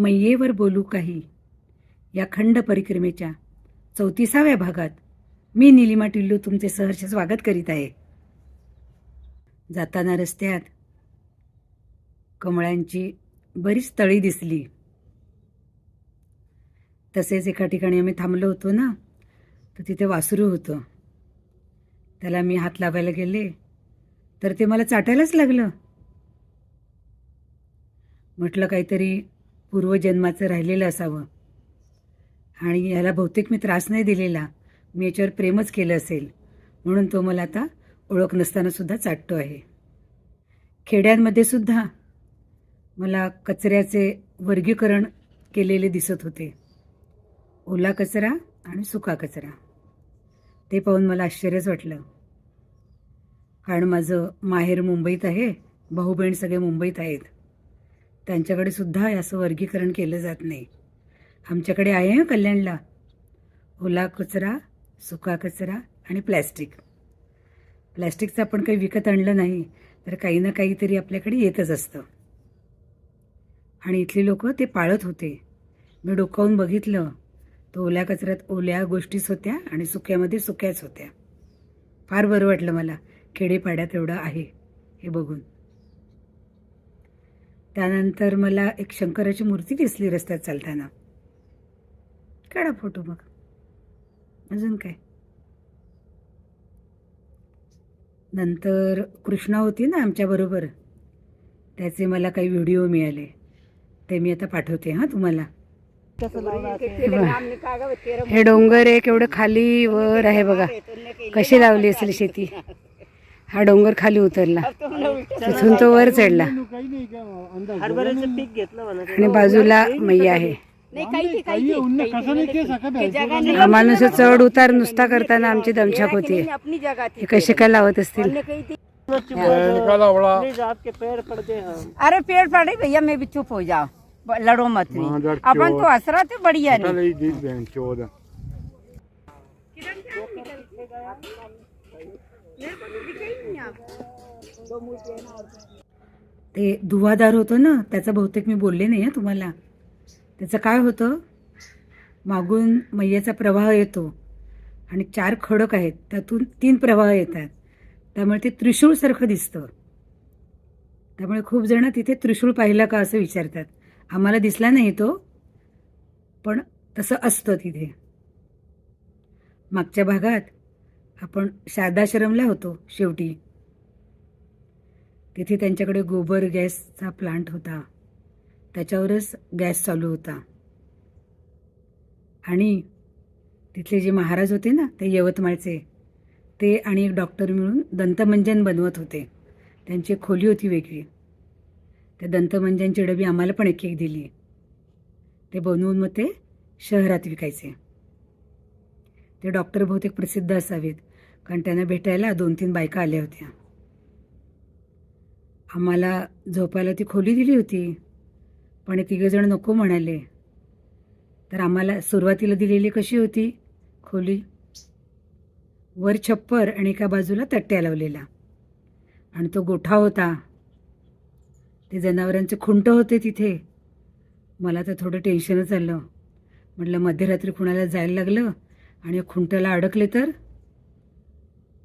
मैयेवर बोलू काही. या खंड परिक्रमेच्या चौतीसाव्या भागात मी निलिमा टिल्लू तुमचे सहर्ष स्वागत करीत आहे. जाताना रस्त्यात कमळांची बरीच तळी दिसली. तसेच एका ठिकाणी आम्ही थांबलो होतो ना तर तिथे वासरू होतं. त्याला मी हात लावायला गेले तर ते मला चाटायलाच लागलं. म्हटलं काहीतरी पूर्वजन्माचं राहिलेलं असावं. आणि याला बहुतेक मी त्रास नाही दिलेला. मी याच्यावर प्रेमच केलं असेल. म्हणून तो मला आता ओळख नसतानासुद्धा चाटतो आहे. खेड्यांमध्ये सुद्धा मला कचऱ्याचे वर्गीकरण केलेले दिसत होते. ओला कचरा आणि सुका कचरा. ते पाहून मला आश्चर्यच वाटलं. कारण माझं माहेर मुंबईत आहे. भाऊ बहीण सगळे मुंबईत आहेत. त्यांच्याकडे सुद्धा असं वर्गीकरण केलं जात नाही. आमच्याकडे आहे हं कल्याणला. ओला कचरा सुका कचरा आणि प्लॅस्टिक. प्लॅस्टिकचं आपण काही विकत आणलं नाही तर काही ना काहीतरी आपल्याकडे येतच असतं. आणि इथली लोक ते पाळत होते. मी डोकावून बघितलं तर ओल्या कचऱ्यात ओल्या गोष्टीच होत्या आणि सुक्यामध्ये सुक्याच होत्या. फार बरं वाटलं मला. खेडेपाड्यात एवढं आहे हे बघून. त्यानंतर मला एक शंकराची मूर्ती दिसली रस्त्यात चालताना. काढा फोटो मग अजून काय? नंतर कृष्णा होती ना आमच्याबरोबर त्याचे मला काही व्हिडिओ मिळाले. ते मी आता पाठवते हां तुम्हाला. हे डोंगर एक एवढं खाली वर आहे बघा. कशी लावली असेल शेती? हा डोंगर खाली उतरला. तिथून तो वर चढला. हरभऱ्याचं पीक घेतलं म्हणा. आणि बाजूला मैया आहे. हा माणूस चढ उतार नुसता करताना आमची दमछाक होती हे कसे काय लावत असतील? अरे पेड़ पड़े भैया मैं भी चुप हो जाओ. ब- लड़ो मत नहीं अपन तो हसरा थे बढ़िया नहीं। ते धुवादार होतं ना त्याचं बहुतेक मी बोलले नाही आहे तुम्हाला. त्याचं काय होतं? मागून मैयाचा प्रवाह येतो आणि चार खडक आहेत त्यातून तीन प्रवाह येतात. त्यामुळे ते त्रिशूळसारखं दिसतं. त्यामुळे खूप जण तिथे त्रिशूळ पाहिला का असं विचारतात. आम्हाला दिसला नाही तो पण तसं असतं तिथे. मागच्या भागात आपण शारदाश्रमला होतो शेवटी. तिथे त्यांच्याकडे गोबर गॅसचा प्लांट होता. त्याच्यावरच गॅस चालू होता. आणि तिथले जे महाराज होते ना ते यवतमाळचे ते आणि एक डॉक्टर मिळून दंतमंजन बनवत होते. त्यांची खोली होती वेगळी. त्या दंतमंजनची डबी आम्हाला पण एक एक दिली. ते बनवून मग ते शहरात विकायचे. ते डॉक्टर बहुतेक प्रसिद्ध असावेत. कारण त्यांना भेटायला दोन तीन बायका आल्या होत्या. आम्हाला झोपायला ती खोली दिली होती. पण हे तिघंजण नको म्हणाले. तर आम्हाला सुरुवातीला दिलेली कशी होती? खोली? वर छप्पर आणि एका बाजूला तट्ट्या लावलेला आणि तो गोठा होता. ते जनावरांचे खुंट होते तिथे. मला तर थोडं टेन्शनच आलं. म्हटलं मध्यरात्री कुणाला जायला लागलं आणि खुंटाला अडकले तर?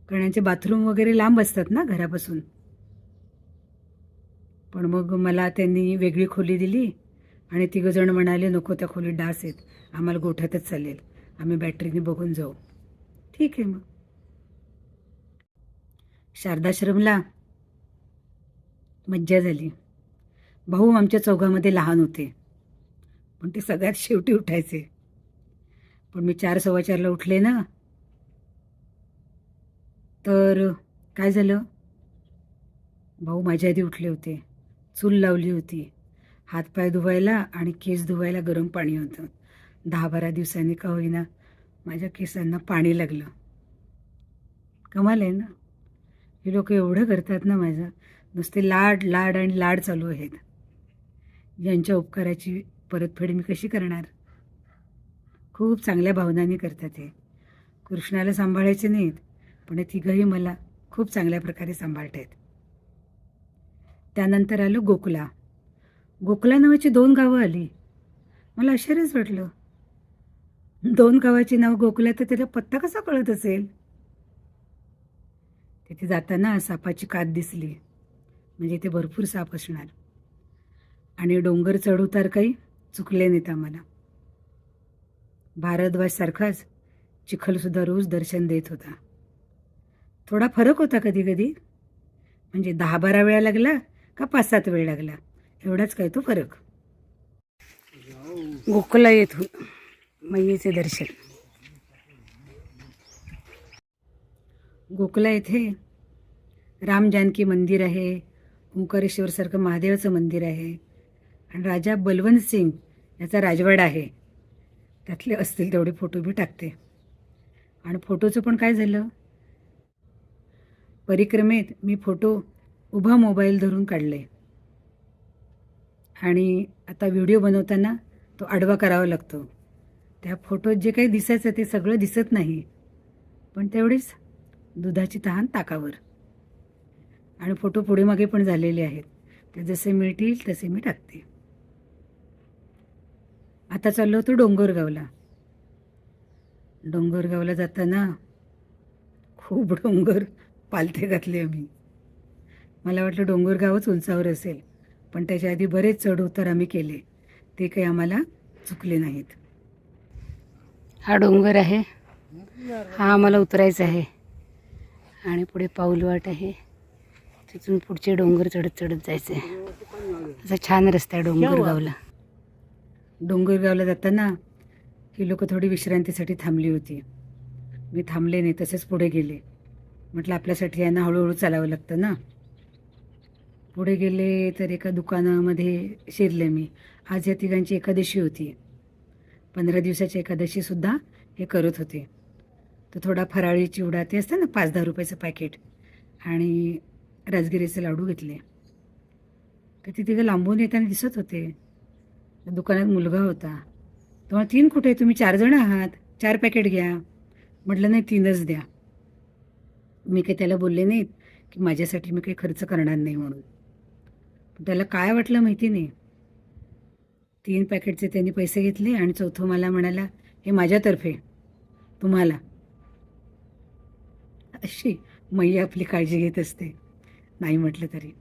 कारण यांचे बाथरूम वगैरे लांब असतात ना घरापासून. पण मग मला त्यांनी वेगळी खोली दिली आणि तिघंजण म्हणाले नको त्या खोलीत डास आहेत. आम्हाला गोठ्यातच चालेल. आम्ही बॅटरीने बघून जाऊ. ठीक आहे मग. शारदाश्रमला मज्जा झाली. भाऊ आमच्या चौघामध्ये लहान होते. पण ते सगळ्यात शेवटी उठायचे. पण मी चार सव्वा चारला उठले ना तर काय झालं? भाऊ माझ्या आधी उठले होते. चूल लावली होती. हातपाय धुवायला आणि केस धुवायला गरम पाणी होतं. दहा बारा दिवसांनी का होईना माझ्या केसांना पाणी लागलं. कमाल आहे ना? हे लोक एवढं करतात ना माझं. नुसते लाड लाड आणि लाड चालू आहेत. यांच्या उपकाराची परतफेड मी कशी करणार? खूप चांगल्या भावनांनी करतात हे. कृष्णाला सांभाळायचे नाहीत. पण तिघंही मला खूप चांगल्या प्रकारे सांभाळत आहेत त्यानंतर आलो गोकुला. गोकुला नावाची दोन गावं आली. मला आश्चर्यच वाटलं. दोन गावाची नाव गोकुला तर त्याला पत्ता कसा कळत असेल? तिथे जाताना सापाची कात दिसली. म्हणजे ते भरपूर साप असणार. आणि डोंगर चढउतार काही चुकले नाहीत आम्हाला. भारद्वाज सारखाच चिखलसुद्धा रोज दर्शन देत होता. थोडा फरक होता कधी कधी म्हणजे दहा बारा वेळा लागला का पाच सात वेळ लागला. एवढाच काय तो फरक. गोकुला येथून मैयेचे दर्शन. गोकुला येथे राम जानकी मंदिर आहे ओंकारेश्वरसारखं महादेवाचं मंदिर आहे आणि राजा बलवंत सिंग याचा राजवाडा आहे. त्यातले असतील तेवढे फोटो बी टाकते. आणि फोटोचं पण काय झालं? परिक्रमेत मी फोटो उभा मोबाईल धरून काढले. आणि आता व्हिडिओ बनवताना तो आडवा करावा लागतो. त्या फोटोत जे काही दिसायचं ते सगळं दिसत नाही. पण तेवढीच दुधाची तहान ताकावर. आणि फोटो पुढे मागे पण झालेले आहेत. ते जसे मिळतील तसे मी टाकते. आता चाललो होतो डोंगरगावला. डोंगरगावला जाताना खूप डोंगर पालथे घातले आम्ही. मला वाटलं डोंगरगावच उंचावर असेल पण त्याच्या आधी बरेच चढ उतार आम्ही केले. ते काही आम्हाला चुकले नाहीत. हा डोंगर आहे. हा आम्हाला उतरायचा आहे. आणि पुढे पाऊलवाट आहे. तिथून पुढचे डोंगर चढत चढत जायचं. आहे असा छान रस्ता आहे डोंगरगावला डोंगरगावला जाताना ही लोक थोडी विश्रांतीसाठी थांबली होती. मी थांबले नाही तसेच पुढे गेले. म्हटलं आपल्यासाठी यांना हळूहळू चालावं लागतं ना. पुढे गेले तर एका दुकानामध्ये शिरले मी. आज या तिघांची एकादशी होती. पंधरा दिवसाची एकादशीसुद्धा हे करत होते. तर थोडा फराळी चिवडा ते असतं ना पाच दहा रुपयाचं पॅकेट आणि राजगिरीचे लाडू घेतले. तर ते तिघं लांबून येताना दिसत होते. दुकानात मुलगा होता. तुम्हाला तीन कुठे? तुम्ही चार जण आहात. चार पॅकेट घ्या. म्हटलं नाही तीनच द्या. मी काही त्याला बोलले नाहीत की माझ्यासाठी मी काही खर्च करणार नाही म्हणून. त्याला काय वाटलं माहिती नाही. तीन पॅकेटचे त्यांनी पैसे घेतले आणि चौथं मला म्हणाला हे माझ्यातर्फे तुम्हाला. अशी मैया आपली काळजी घेत असते. नाही म्हटलं तरी.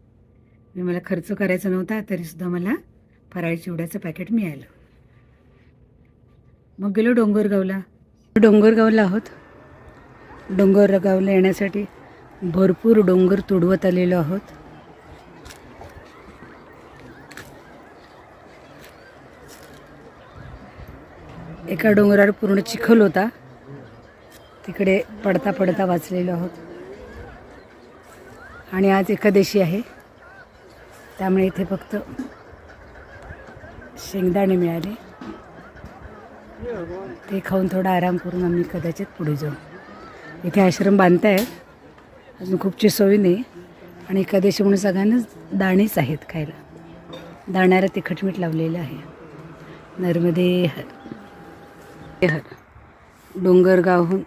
मी मला खर्च करायचा नव्हता तरीसुद्धा मला फराळी चिवड्याचं पॅकेट मिळालं. मग गेलो डोंगरगावला. डोंगरगावला आहोत? डोंगर रगावला येण्यासाठी भरपूर डोंगर तुडवत आलेलो आहोत. एका डोंगरावर पूर्ण चिखल होता. तिकडे पडता पडता वाचलेलो आहोत. आणि आज एकादशी आहे. त्यामुळे इथे फक्त शेंगदाणे मिळाले. ते खाऊन थोडा आराम करून आम्ही कदाचित पुढे जाऊ. इथे आश्रम बांधतायत अजून खूपची सोय नाही. आणि एकादशी म्हणून सगळ्यांनाच दाणेच आहेत खायला. दाण्याला तिखट मीठ लावलेलं आहे. नर्मदे हर हर. डोंगरगावहून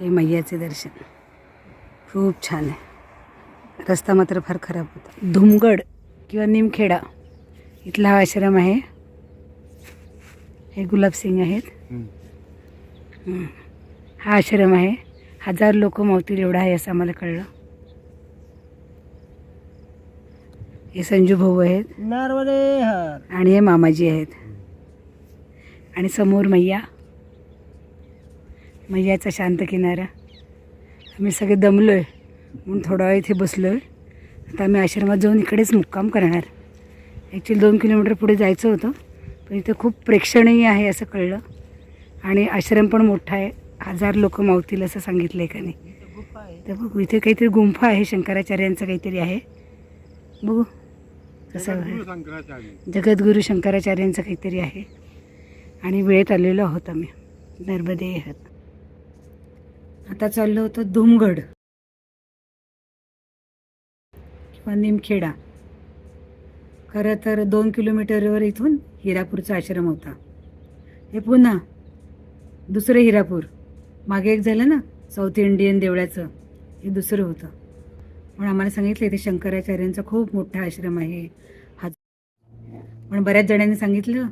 हे मैयाचे दर्शन. खूप छान आहे. रस्ता मात्र फार खराब होता. धुमगड किंवा निमखेडा इथला हा आश्रम आहे. हे गुलाबसिंग आहेत. हं. हा आश्रम आहे. हजार लोक मावतील एवढा आहे असं आम्हाला कळलं. हे संजू भाऊ आहेत. आणि हे मामाजी आहेत. आणि समोर मैया. मैयाचा शांत किनारा. आम्ही सगळे दमलो आहे म्हणून थोडा वेळ इथे बसलो आहे आता आम्ही आश्रमात जाऊन इकडेच मुक्काम करणार. ॲक्च्युली दोन किलोमीटर पुढे जायचं होतं. पण इथे खूप प्रेक्षणीय आहे असं कळलं. आणि आश्रम पण मोठा आहे. हजार लोक मावतील असं सांगितलं एकाने तर बघू इथे काहीतरी गुंफा आहे शंकराचार्यांचं काहीतरी आहे. बघू कसं आहे. जगद्गुरू शंकराचार्यांचं काहीतरी आहे. आणि वेळेत आलेलो आहोत आम्ही. नर्मदे आहात आता चाललो होतो धुमगड. किंवा निमखेडा. खरं तर दोन किलोमीटरवर इथून हिरापूरचा आश्रम होता. हे पुन्हा दुसरं हिरापूर. मागे एक झालं ना साऊथ इंडियन देवळाचं हे दुसरं होतं. पण आम्हाला सांगितलं इथे शंकराचार्यांचा खूप मोठा आश्रम आहे. हा पण बऱ्याच जणांनी सांगितलं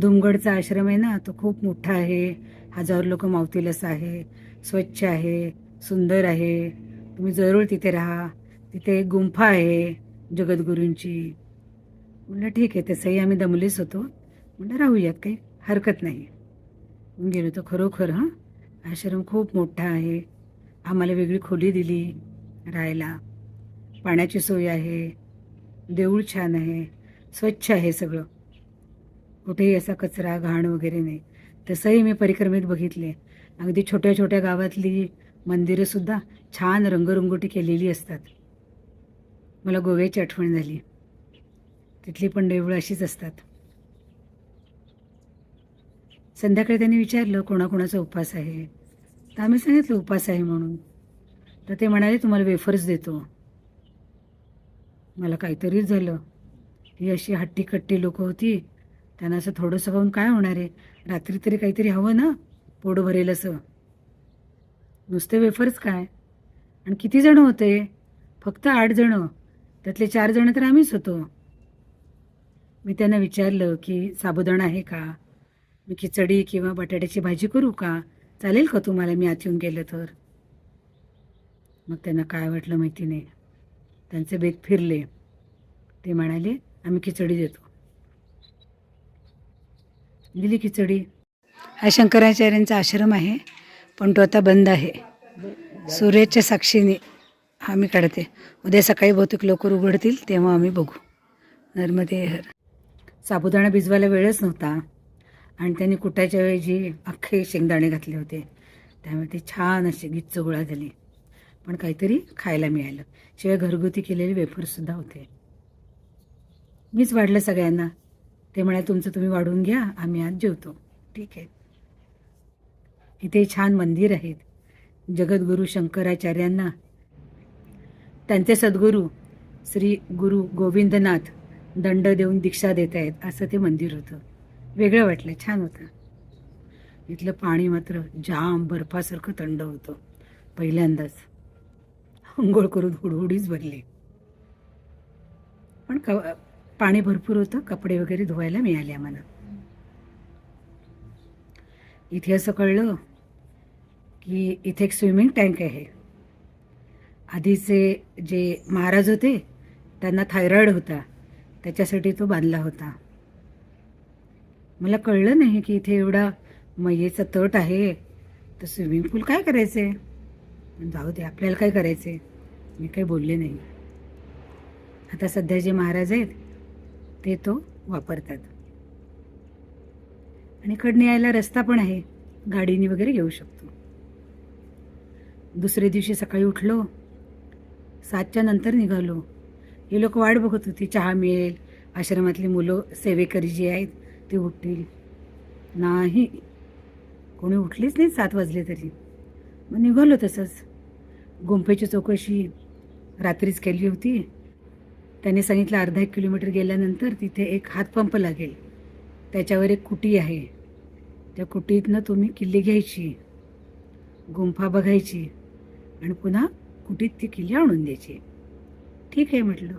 धुमगडचा आश्रम आहे ना तो खूप मोठा आहे. हजारो लोक मावतील आहे. स्वच्छ आहे सुंदर आहे. तुम्ही जरूर तिथे राहा. तिथे एक गुंफा आहे जगद्गुरूंची. म्हटलं ठीक आहे तसंही आम्ही दमलेच होतो. म्हटलं राहूयात काही हरकत नाही. गेलो तर खरोखर हां? आश्रम खूप मोठा आहे. आम्हाला वेगळी खोली दिली राहायला. पाण्याची सोय आहे. देऊळ छान आहे. स्वच्छ आहे सगळं. कुठेही असा कचरा घाण वगैरे नाही. तसंही मी परिक्रमेत बघितले. अगदी छोट्या छोट्या गावातली मंदिरंसुद्धा छान रंगरंगोटी केलेली असतात. मला गोव्याची आठवण झाली. तिथली पण देवळं अशीच असतात. संध्याकाळी त्यांनी विचारलं कोणाकोणाचा उपास आहे? तर आम्ही सांगितलं उपास आहे म्हणून. तर ते म्हणाले तुम्हाला वेफर्स देतो. मला काहीतरीच झालं. ही अशी हट्टीकट्टी लोक होती. त्यांना असं थोडंसं खाऊन काय होणार आहे? रात्री तरी काहीतरी हवं ना? पोट भरेल असं. नुसते वेफर्स काय? आणि किती जण होते? फक्त आठ जणं. त्यातले चार जणं तर आम्हीच होतो. मी त्यांना विचारलं की साबुदाणा आहे का? मी खिचडी किंवा बटाट्याची भाजी करू का? चालेल का तुम्हाला? मी आत येऊन गेलं तर. मग त्यांना काय वाटलं माहिती नाही. त्यांचे बेत फिरले. ते म्हणाले आम्ही खिचडी देतो. दिली खिचडी. हा शंकराचार्यांचा आश्रम आहे पण तो आता बंद आहे. सूर्याच्या साक्षीने आम्ही काढते. उद्या सकाळी बहुतेक लवकर उघडतील तेव्हा आम्ही बघू. नर्मदे हर. साबुदाणा भिजवायला वेळच नव्हता. आणि त्यांनी कुटायच्या ऐवजी अख्खे शेंगदाणे घातले होते. त्यामुळे ती छान अशी गिच्च गोळा झाली. पण काहीतरी खायला मिळालं. शिवाय घरगुती केलेले वेफर्ससुद्धा होते. मीच वाढलं सगळ्यांना. ते म्हणाले तुमचं तुम्ही वाढून घ्या आम्ही आज जेवतो. ठीक आहे. इथे छान मंदिर आहेत. जगद्गुरू शंकराचार्यांना. त्यांचे सद्गुरू श्री गुरु गोविंदनाथ दंड देऊन दीक्षा देत आहेत असं ते मंदिर होतं. वेगळं वाटलं छान होतं. इथलं पाणी मात्र जाम बर्फासारखं थंड होतं. पहिल्यांदाच. अंघोळ करून हुडहुडीच भरली. पण क पाणी भरपूर होतं कपडे वगैरे धुवायला मिळाले आम्हाला. इथे असं कळलं की इथे एक स्विमिंग टँक आहे. आधीचे जे महाराज होते त्यांना थायरॉईड होता. त्याच्यासाठी तो बांधला होता. मला कळलं नाही की इथे एवढा मयेचा तट आहे. तर स्विमिंग पूल काय करायचे? जाऊ दे आपल्याला काय करायचे? मी काही बोलले नाही. आता सध्या जे महाराज आहेत ते तो वापरतात. आणि कडने यायला रस्ता पण आहे. गाडीने वगैरे येऊ शकतो. दुसऱ्या दिवशी सकाळी उठलो. सातच्या नंतर निघालो. हे लोक वाट बघत होती. चहा मिळेल. आश्रमातली मुलं सेवेकरी जी आहेत ती उठतील नाही. कोणी उठलीच नाही सात वाजले तरी. मग निघालो तसंच. गुंफेची चौकशी रात्रीच केली होती. त्याने सांगितलं अर्धा एक किलोमीटर गेल्यानंतर तिथे एक हातपंप लागेल. त्याच्यावर एक कुटी आहे. त्या कुटीतनं तुम्ही किल्ली घ्यायची गुंफा बघायची आणि पुन्हा कुटीत ती किल्ली आणून द्यायची. ठीक आहे म्हटलं.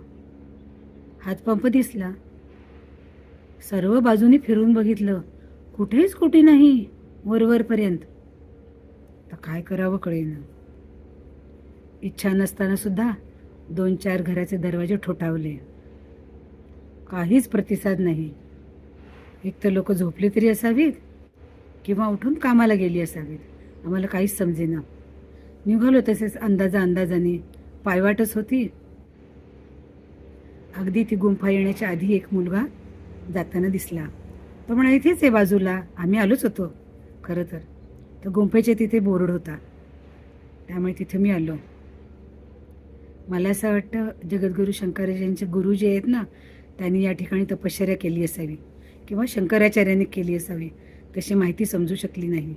हातपंप दिसला. सर्व बाजूनी फिरून बघितलं. कुठेच कुठे नाही वरवरपर्यंत. तर काय करावं कळेना. इच्छा नसताना सुद्धा दोन चार घराचे दरवाजे ठोठावले. काहीच प्रतिसाद नाही. एक तर लोक झोपली तरी असावीत किंवा उठून कामाला गेली असावीत. आम्हाला काहीच समजेना. निघालो तसेच अंदाजा अंदाजाने पायवाटच होती. अगदी ती गुंफा येण्याच्या आधी एक मुलगा जाताना दिसला. तो म्हणा इथेच आहे बाजूला. आम्ही आलोच होतो. खरं तर. तर गुंफेचे तिथे बोर्ड होता. त्यामुळे तिथे मी आलो. मला असं वाटतं जगद्गुरू शंकराचार्यांचे गुरु जे आहेत ना त्यांनी या ठिकाणी तपश्चर्या केली असावी किंवा शंकराचार्यांनी केली असावी तशी माहिती समजू शकली नाही.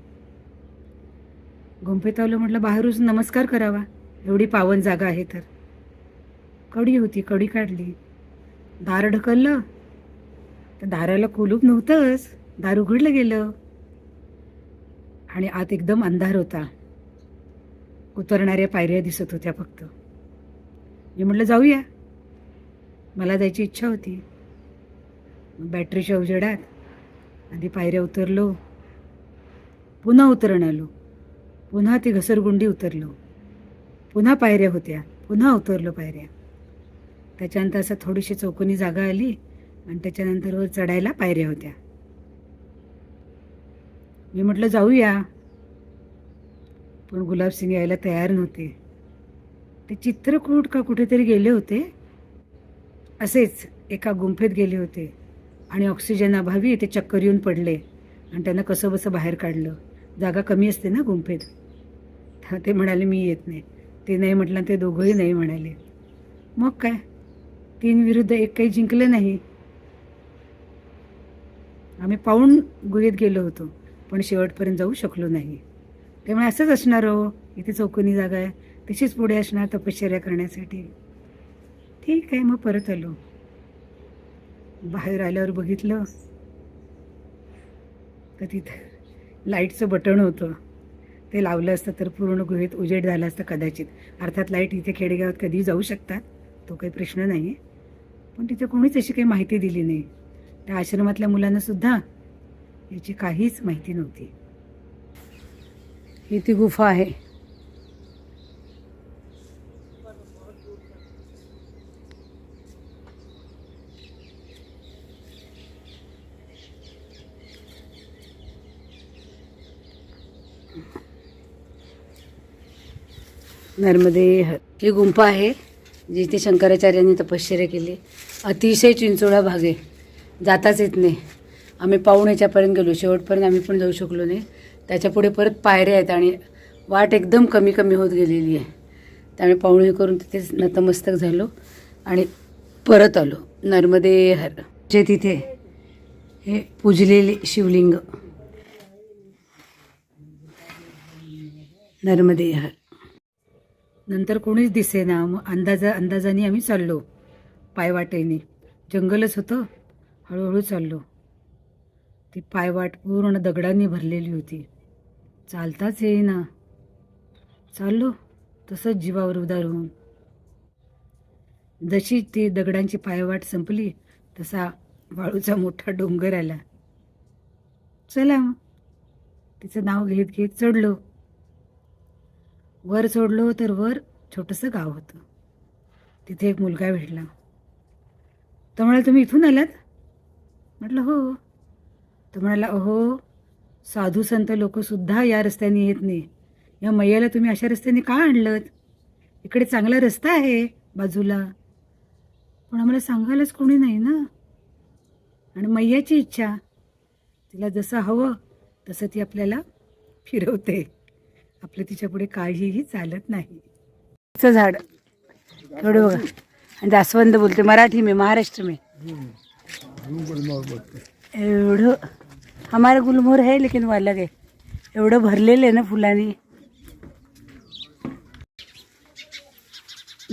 गुंफेत आलो म्हटलं बाहेरूच नमस्कार करावा. एवढी पावन जागा आहे तर. कडी होती कडी काढली. दार ढकललं तर दाराला कुलूप नव्हतंच. दार उघडलं गेलं. आणि आत एकदम अंधार होता. उतरणाऱ्या पायऱ्या दिसत होत्या फक्त. मी म्हटलं जाऊया. मला जायची इच्छा होती. बॅटरीच्या उजेडात आधी पायऱ्या उतरलो. पुन्हा उतरण आलो. पुन्हा ती घसरगुंडी उतरलो. पुन्हा पायऱ्या होत्या. पुन्हा उतरलो पायऱ्या. त्याच्यानंतर असं थोडीशी चौकोनी जागा आली. आणि त्याच्यानंतर वर चढायला पायऱ्या होत्या. मी म्हटलं जाऊया. पण गुलाबसिंग यायला तयार नव्हते. ते चित्रकूट का कुठेतरी गेले होते. असेच एका गुंफेत गेले होते आणि ऑक्सिजन अभावी ते चक्कर येऊन पडले आणि त्यांना कसं बसं बाहेर काढलं. जागा कमी असते ना गुंफेत. ते म्हणाले मी येत नाही. ते नाही म्हटलं ते दोघंही नाही म्हणाले. मग काय? तीन विरुद्ध एक काही जिंकलं नाही. आम्ही पाहून गुहेत गेलो होतो पण शेवटपर्यंत जाऊ शकलो नाही. त्यामुळे असंच असणार हो इथे चौकोनी जागा आहे तशीच पुढे असणार तपश्चर्या करण्यासाठी. ठीक आहे मग परत आलो. बाहेर आल्यावर बघितलं तर तिथं लाईटचं बटण होतं. ते लावलं असतं तर पूर्ण गुहेत उजेड झाला असतं कदाचित. अर्थात लाइट इथे खेडेगावात कधीही जाऊ शकतात तो काही प्रश्न नाही आहे पण तिथे कोणीच अशी काही माहिती दिली नाही. त्या आश्रमातल्या मुलांना सुद्धा याची काहीच माहिती नव्हती. ही ती गुफा आहे. नर्मदे ह- ही गुंफा आहे जिथे शंकराचार्यांनी तपश्चर्या केली. अतिशय चिंचोळा भाग आहे. जाताच येत नाही. आम्ही पाहुण्याच्यापर्यंत गेलो. शेवटपर्यंत आम्ही पण जाऊ शकलो नाही. त्याच्यापुढे परत पायऱ्या आहेत आणि वाट एकदम कमी कमी होत गेलेली आहे. त्यामुळे पाहुणे करून तिथेच नतमस्तक झालो आणि परत आलो. नर्मदे हर. जे तिथे हे पूजलेले शिवलिंग. नर्मदे हर. नंतर कोणीच दिसेना. मग अंदाजा अंदाजाने आम्ही चाललो. पायवाटेने. जंगलच होतं. हळूहळू चाललो. ती पायवाट पूर्ण दगडांनी भरलेली होती. चालताच येईना. चाललो तसंच जीवावर उदार होऊन. जशी ती दगडांची पायवाट संपली तसा वाळूचा मोठा डोंगर आला. चला मग. तिचं नाव घेत घेत चढलो. वर चढलो तर वर छोटंसं गाव होतं. तिथे एक मुलगा भेटला. तर म्हणाला तुम्ही इथून आलात? म्हटलं हो. तो म्हणाला अहो साधू संत लोकसुद्धा या रस्त्याने येत नाही. या मैयाला तुम्ही अशा रस्त्याने का आणलं इकडे चांगला रस्ता आहे बाजूला. पण आम्हाला सांगायलाच कोणी नाही ना. आणि मैयाची इच्छा तिला जसं हवं तसं ती आपल्याला फिरवते. आपलं तिच्यापुढे काळजीही चालत नाही. झाड. एवढं बघा. आणि जास्वंद बोलते मराठी मी महाराष्ट्र मी. एवढं हमारा गुलमोहर है लेकिन वो अलग है। एवढं भरलेलं आहे ना फुलांनी.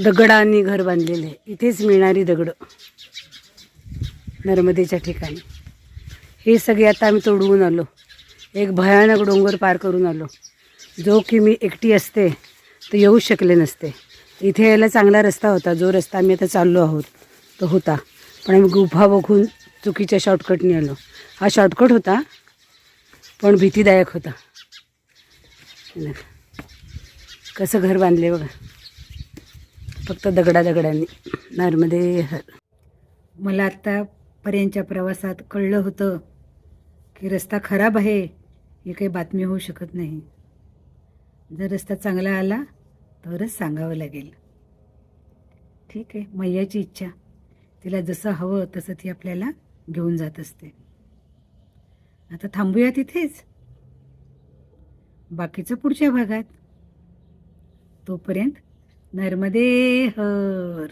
दगडांनी घर बांधलेले आहे. इथेच मिळणारी दगडं नर्मदेच्या ठिकाणी. हे सगळे आता आम्ही तोडवून आलो. एक भयानक डोंगर पार करून आलो. जो की मी एकटी असते तर येऊ शकले नसते. इथे यायला चांगला रस्ता होता. जो रस्ता आम्ही आता चाललो आहोत तो होता. पण आम्ही गुफा बघून चुकीच्या शॉर्टकटने आलो. हा शॉर्टकट होता पण भीतीदायक होता. कसं घर बांधले बघा. फक्त दगडा दगडांनी नर्मदे हर. मला आत्तापर्यंतच्या प्रवासात कळलं होतं की रस्ता खराब आहे ही काही बातमी होऊ शकत नाही. जर रस्ता चांगला आला तरच सांगावं लागेल. ठीक आहे मैयाची इच्छा. तिला जसं हवं तसं ती आपल्याला घेऊन जात असते. आता थांबूया तिथेच. बाकीचं पुढच्या भागात. तोपर्यंत नर्मदे हर.